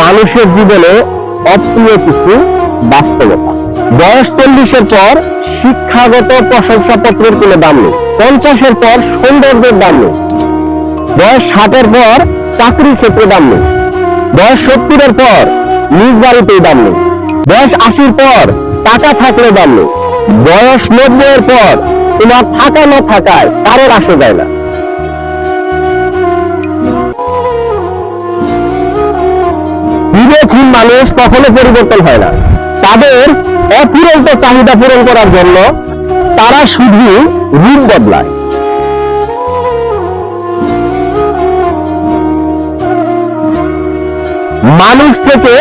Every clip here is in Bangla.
মানুষের জীবনে অপ্রিয় কিছু বাস্তবতা। বয়স চল্লিশের পর শিক্ষাগত প্রশংসাপত্রের কোনো দাম নেই। পঞ্চাশের পর সৌন্দর্যের দাম নেই। বয়স ষাটের পর চাকরির ক্ষেত্রে দাম নেই। বয়স সত্তরের পর নিজ বাড়িতেই দাম নেই। বয়স আশির পর টাকা থাকলে দাম নেই। বয়স নব্বইয়ের পর তোমার থাকা না থাকায় কারোর আসে যায় না। বিবেকহীন মানুষ, কখনো পরিবর্তন হয় না। তাদের অফুরন্ত চাহিদা পূরণ করার জন্য তারা শুধু রূপ বদলায়। মানুষ থেকে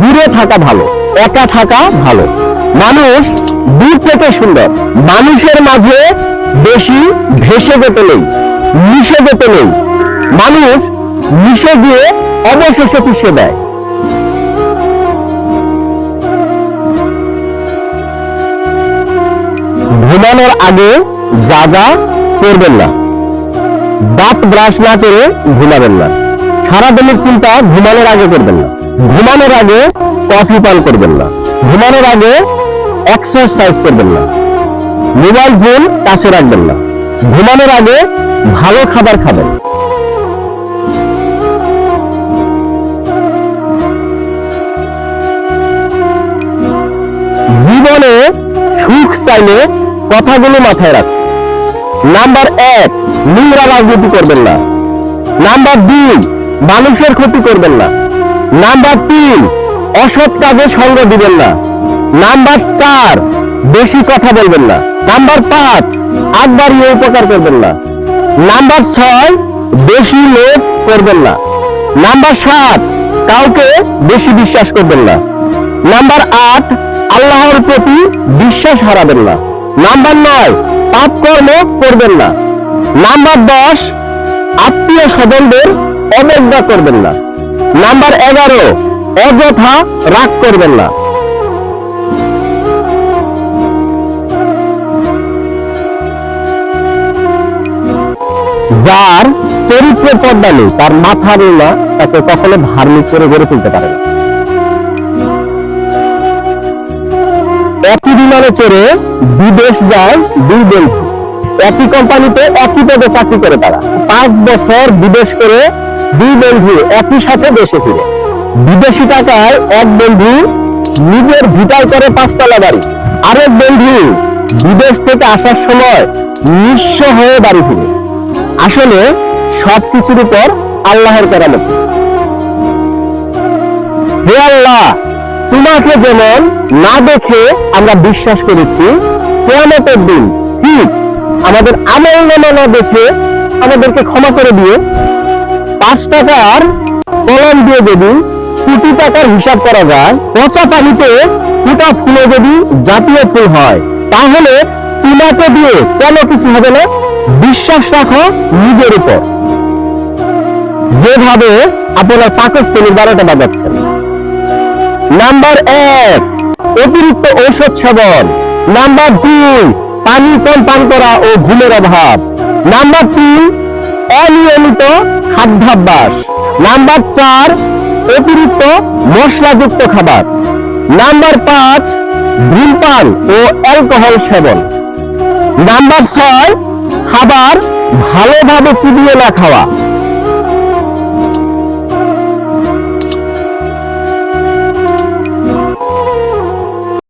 দূরে থাকা ভালো, একা থাকা ভালো। মানুষ দূর থেকে সুন্দর। মানুষের মাঝে বেশি ভেসে যেতে নেই, মিশে যেতে নেই। মানুষ মিশে গিয়ে অবশেষে পিছিয়ে দেয়। ঘুমানোর আগে যা যা করবেন না। দাঁত ব্রাশ না করে ঘুমাবেন না। সারাদিনের চিন্তা ঘুমানোর আগে করবেন না। ঘুমানোর আগে কফি পান করবেন না। ঘুমানোর আগে এক্সারসাইজ করবেন না। মোবাইল ফোন কাছে রাখবেন না। ঘুমানোর আগে ভালো খাবার খাবেন। জীবনে সুখ চাইলে কথাগুলো মাথায় রাখ। নাম্বার এক, নোংরা রাজনীতি করবেন না। নাম্বার দুই, মানুষের ক্ষতি করবেন না। নাম্বার তিন, অসৎ কাজে সঙ্গ দিবেন না। নাম্বার চার, বেশি কথা বলবেন না। নাম্বার পাঁচ একবার উপকার করবেন না। নাম্বার ছয়, বেশি লোভ করবেন না। নাম্বার সাত, কাউকে বেশি বিশ্বাস করবেন না। নাম্বার আট, আল্লাহর প্রতি বিশ্বাস হারাবেন না। নাম্বার নয় পাপ কর্ম করবেন না। নাম্বার দশ, আত্মীয় স্বজনদের অবজ্ঞা করবেন না। নাম্বার এগারো, অযথা রাগ করবেন না। যার চরিত্র নেই তার মাথার না তাকে কখনো ধার্মিক করে গড়ে তুলতে পারে না। বিমানে চড়ে বিদেশ যায় দুই বন্ধু একই কোম্পানিতে একই পদে চাকরি করে তারা। পাঁচ বছর বিদেশ করে দুই বন্ধু একই সাথে দেশে ফিরে। বিদেশি টাকায় এক বন্ধু নিজের ভিটায় করে পাঁচতলা বাড়ি। আরেক বন্ধু বিদেশ থেকে আসার সময় নিঃস্ব হয়ে বাড়ি ফিরে। আসলে সবকিছুর উপর আল্লাহর কেরামত। হে আল্লাহ তোমাকে যেমন না দেখে আমরা বিশ্বাস করেছি, কেয়ামতের দিন ঠিক আমাদের আমল নামা না দেখে আমাদেরকে ক্ষমা করে দিয়ে পাঁচ টাকার কলম দিয়ে যদি কোটি টাকার হিসাব করা যায় পচা পানিতে ফুটা ফুলে যদি জাতীয় ফুল হয়, তাহলে তোমাকে দিয়ে কেন কিছু হবে না? বিশ্বাস রাখো নিজের উপর। যেভাবে আপনার পাকস্থলীর বারোটা বাজাচ্ছেন। নাম্বার এক, অতিরিক্ত ঔষধ সেবন। নাম্বার দুই, পানি কম পান করা ও ঘুমের অভাব। নাম্বার তিন, অনিয়মিত খাদ্যাভ্যাস। নাম্বার চার, অতিরিক্ত মশলাযুক্ত খাবার। নাম্বার পাঁচ, ধূমপান ও অ্যালকোহল সেবন। নাম্বার ছয়, খাবার ভালোভাবে চিবিয়ে না খাওয়া।